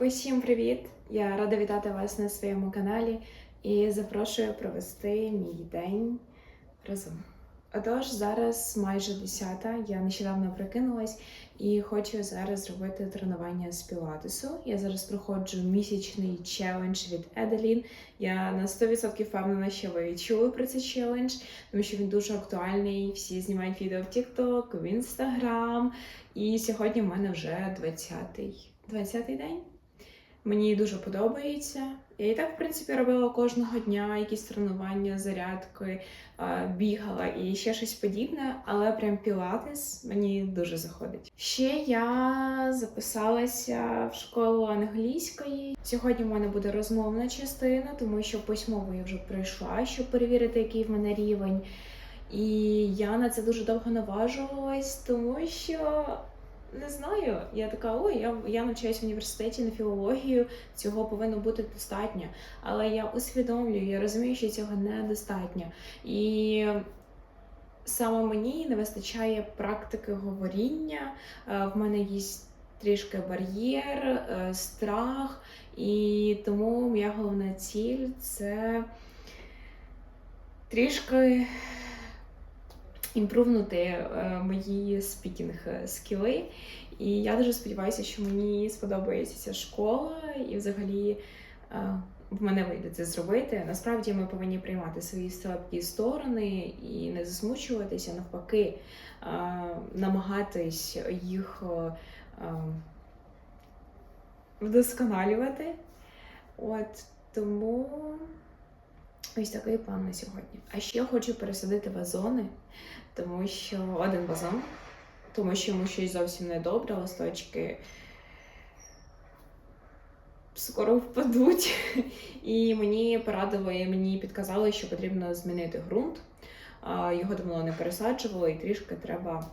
Усім привіт! Я рада вітати вас на своєму каналі і запрошую провести мій день разом. Отож, зараз майже 10, я нещодавно прокинулась і хочу зараз зробити тренування з пілатесу. Я зараз проходжу місячний челендж від Еделін. Я на 100% впевнена, що ви відчули про цей челендж, тому що він дуже актуальний. Всі знімають відео в TikTok, в Instagram. І сьогодні в мене вже 20-й 20-й день. Мені дуже подобається. Я і так, в принципі, робила кожного дня якісь тренування, зарядки, бігала і ще щось подібне, але прям пілатес мені дуже заходить. Ще я записалася в школу англійської. Сьогодні в мене буде розмовна частина, тому що письмову я вже пройшла, щоб перевірити, який в мене рівень. І я на це дуже довго наважувалась, тому що не знаю. Я така, ой, я, я навчаюся в університеті на філологію, цього повинно бути достатньо. Але я усвідомлюю, я розумію, що цього недостатньо. І саме мені не вистачає практики говоріння. Е, В мене є трішки бар'єр, е, страх, і тому моя головна ціль це трішки імпрувнути е, мої спікінг скіли. І я дуже сподіваюся, що мені сподобається ця школа, і взагалі е, в мене вийде це зробити. Насправді ми повинні приймати свої слабкі сторони і не засмучуватися, навпаки, е, намагатись їх е, е, вдосконалювати. От тому. Ось такий план на сьогодні. А ще хочу пересадити вазони, тому що один вазон, тому що йому щось зовсім не добре, листочки скоро впадуть. І мені порадили, мені підказали, що потрібно змінити ґрунт. Його давно не пересаджували, і трішки треба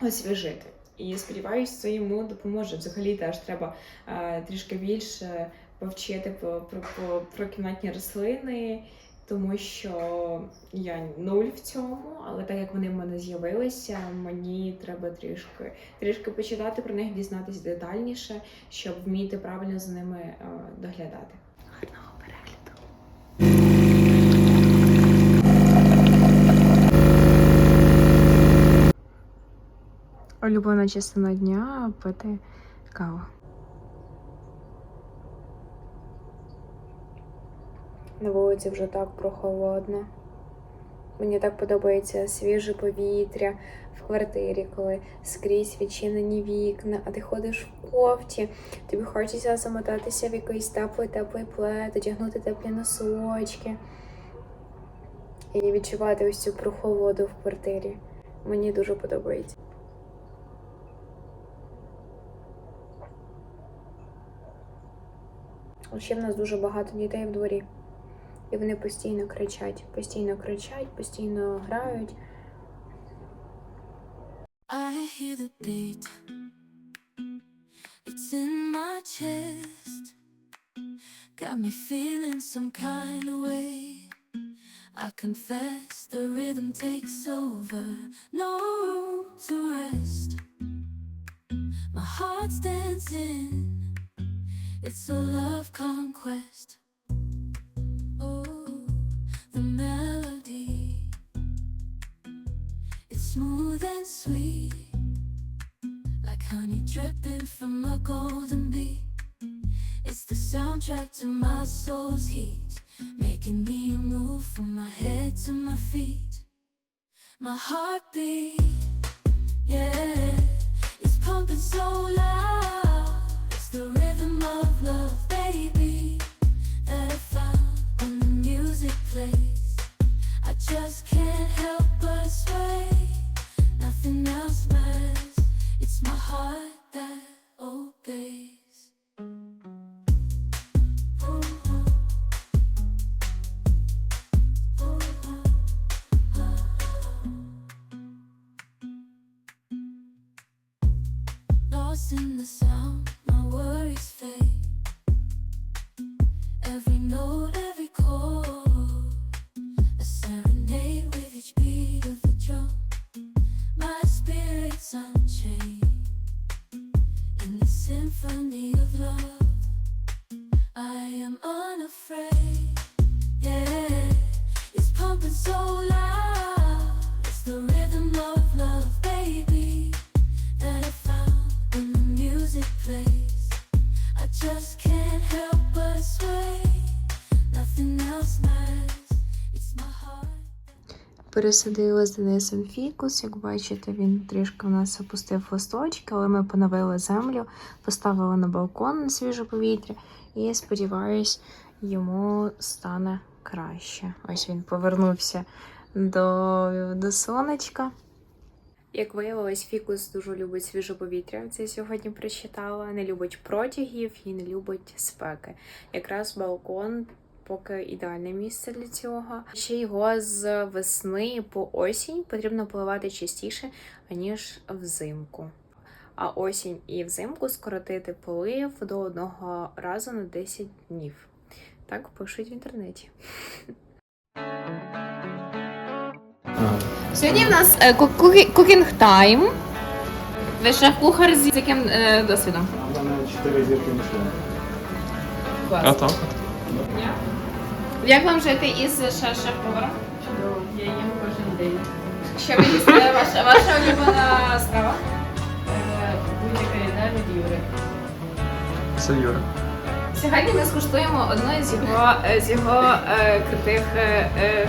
освіжити. І сподіваюся, це йому допоможе. Взагалі теж треба е, трішки більше повчити про, про, про, про кімнатні рослини, тому що я нуль в цьому, але так як вони в мене з'явилися, мені треба трішки трішки почитати про них, дізнатися детальніше, щоб вміти правильно за ними е, доглядати. Гарного перегляду! Улюблена частина дня пити каву. На вулиці вже так прохолодно. Мені так подобається свіже повітря в квартирі, коли скрізь відчинені вікна, а ти ходиш в кофті, тобі хочеться замотатися в якийсь теплий теплий плед, одягнути теплі носочки і відчувати ось цю прохолоду в квартирі. Мені дуже подобається. Ще в нас дуже багато дітей в дворі. І вони постійно кричать, постійно кричать, постійно грають. I hear the beat. It's in my chest. Got me feeling some kind of way. I confess the rhythm takes over. No to rest. My heart's dancing. It's a love conquest. Heat, making me move from my head to my feet. My heartbeat, yeah, it's pumping so loud. It's the rhythm of love, baby, that I found when the music plays. I just can't help but sway. Nothing else matters. It's my heart that obeys. Unchained in the symphony Пересадили з Денисом фікус. Як бачите, він трішки в нас опустив листочки, але ми поновили землю, поставили на балкон на свіже повітря і сподіваюсь, йому стане краще. Ось він повернувся до, до сонечка. Як виявилось, фікус дуже любить свіже повітря. Це я сьогодні прочитала. Не любить протягів і не любить спеки. Якраз балкон поки ідеальне місце для цього. Ще його з весни по осінь потрібно поливати частіше, аніж взимку. А осінь і взимку скоротити полив до одного разу на 10 днів. Так пишуть в інтернеті. Сьогодні в нас кукінг тайм. Ви шеф-кухар з яким е, досвідом? У мене 4 зірки Мішлен. Клас. так. Як вам жити із шеф-поваром? Чудово, я їм кожен день. Що ви їсте? Ваша, ваша улюблена страва? Е, Будь-яка їда від Юри. Це Юра. Сьогодні ми скуштуємо одну з його, е, з його е, крутих е, е,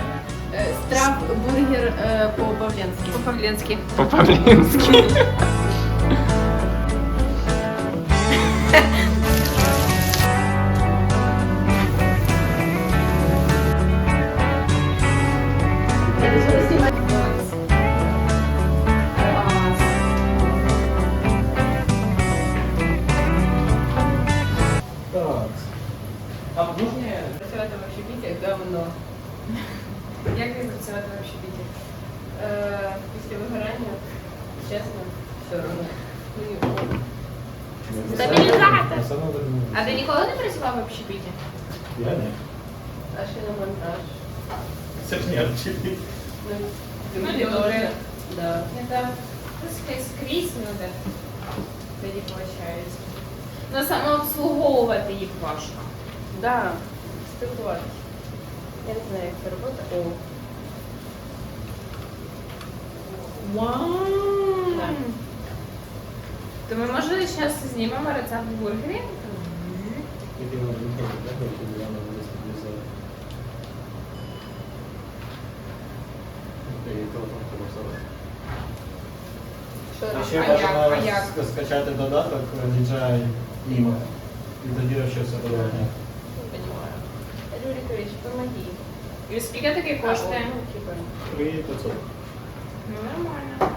Е, Страв бургер е, по-павленськи. по-павлінськи. По-павлінськи. А можна я? Працювати в общепіті давно. Як він працювати в общепіті? Е, Після вигорання, чесно, все одно. Мені Стабілізатор. А ти ніколи не працював в общепіті? Я ні. А ще на монтаж. Це ж не арчіпі. Ну, Ну, добре. Да. Это скрізь надо. Тоді виходить. Ну, самообслуговувати їх важко. Да, спілкуватися. Я не знаю, як це робити. О, Вау! Так. То ми може зараз знімемо рецепт бургерів? Який вона не так? Щоб я не буду стабілізувати. Телефон побасовий. що А Ще як? бажано А як? ска- скачати додаток DJI Mimo. І тоді ще все буде. Не понимаю. Рюрикович, помоги. І скільки такий коштує? А, о, типа. 3500. Ну, нормально.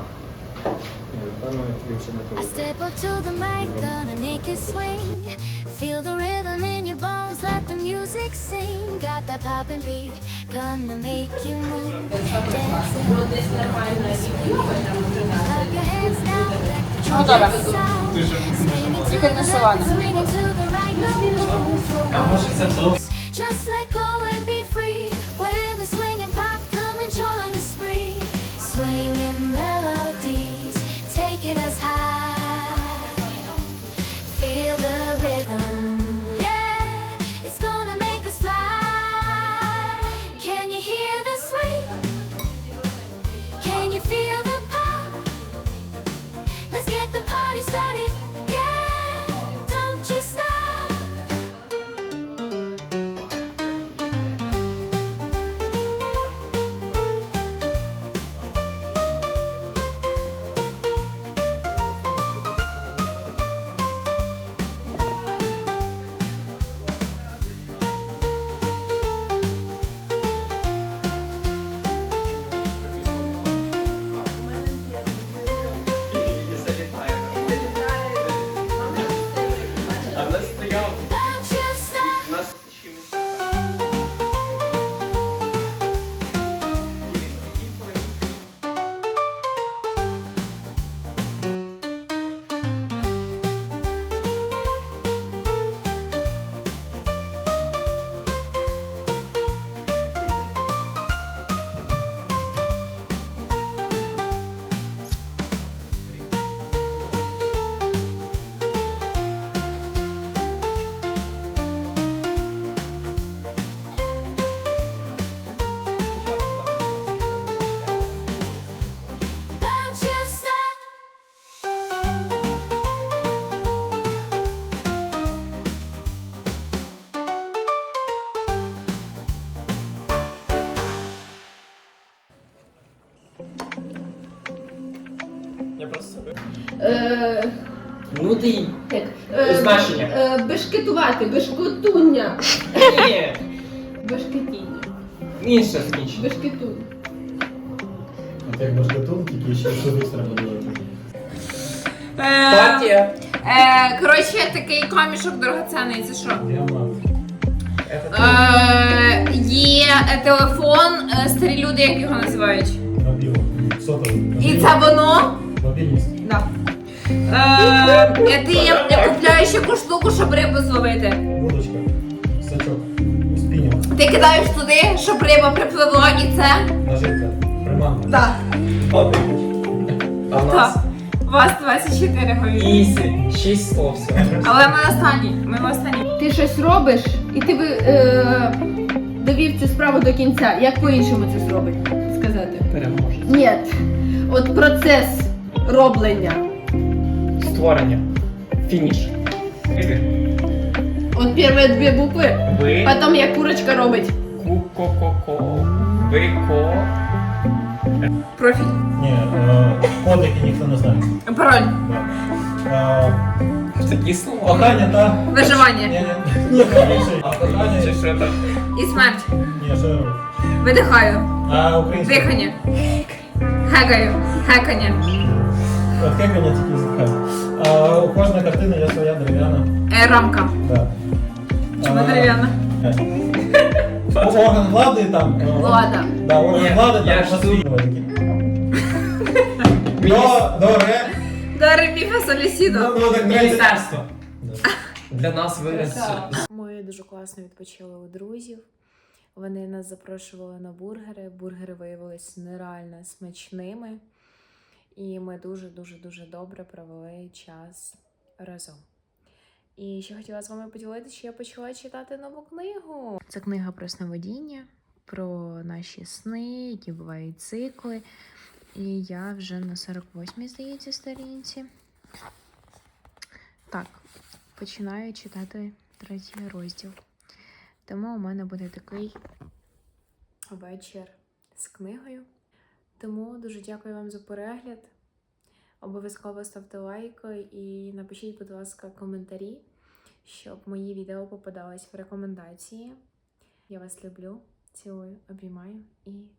Ні, певно, більше не I треба. step up to the mic, gonna make it swing. Feel the rhythm in your bones, let the music sing. Got that poppin' beat, gonna make you move. Dancing, clap your hands now, let the Ну, добре. trumpet sound. Swinging to Тільки the не left, солоне. swinging to the right, no move. Just let Е, Ну ти. е, Значення. Е, бешкетувати, бешкотуння. Ні. Бешкетіння. Інше закінчення. Бешкетуння. От як башкетун, тільки ще сюди треба додати. Партія. Е, коротше, такий камішок дорогоцінний, це що? Діамант. Е, є е, телефон, е, старі люди, як його називають. Сотовий. І це воно. Да. Е, ти я купляєш яку штуку, щоб рибу зловити. Вудочка. Сачок. Спінінг. Ти кидаєш туди, щоб риба припливла, і це. Наживка. Приманка. Так. А в нас Так. У вас 24 гові. ісі. Шість слов всього. Але ми останні. Ми останні. Ти щось робиш, і ти би е, довів цю справу до кінця. Як по-іншому це зробить? Сказати? Переможе. Ні. От процес роблення. Створення. Фініш. От перші дві букви, Ви. потім як курочка робить. Ку-ко-ко-ко. Ви ко. Профіль. Ні, е, код, який ніхто не знає. Пароль. Е, Такі слова. Кохання та... Виживання. Ні, ні. Ні, інший. Чи що там? І смерть. Ні, що... Видихаю. А українською? Дихання. Хекаю. Хекання. Хекання тільки з. А у кожної картини є своя дерев'яна. Е, рамка. Да. Чому дерев'яна? е, Орган влади там. Влада. Да, орган влади я там такі. До, до, ре. Дари міфа солісідо. Ну, ну, так Міністерство. Для нас ви Ми дуже класно відпочили у друзів. Вони нас запрошували на бургери. Бургери виявилися нереально смачними. І ми дуже-дуже-дуже добре провели час разом. І ще хотіла з вами поділитися, що я почала читати нову книгу. Це книга про сновидіння, про наші сни, які бувають цикли. І я вже на 48-й, здається, сторінці. Так, починаю читати третій розділ. Тому у мене буде такий вечір з книгою. Тому дуже дякую вам за перегляд. Обов'язково ставте лайки і напишіть, будь ласка, коментарі, щоб мої відео попадались в рекомендації. Я вас люблю, цілую, обіймаю і!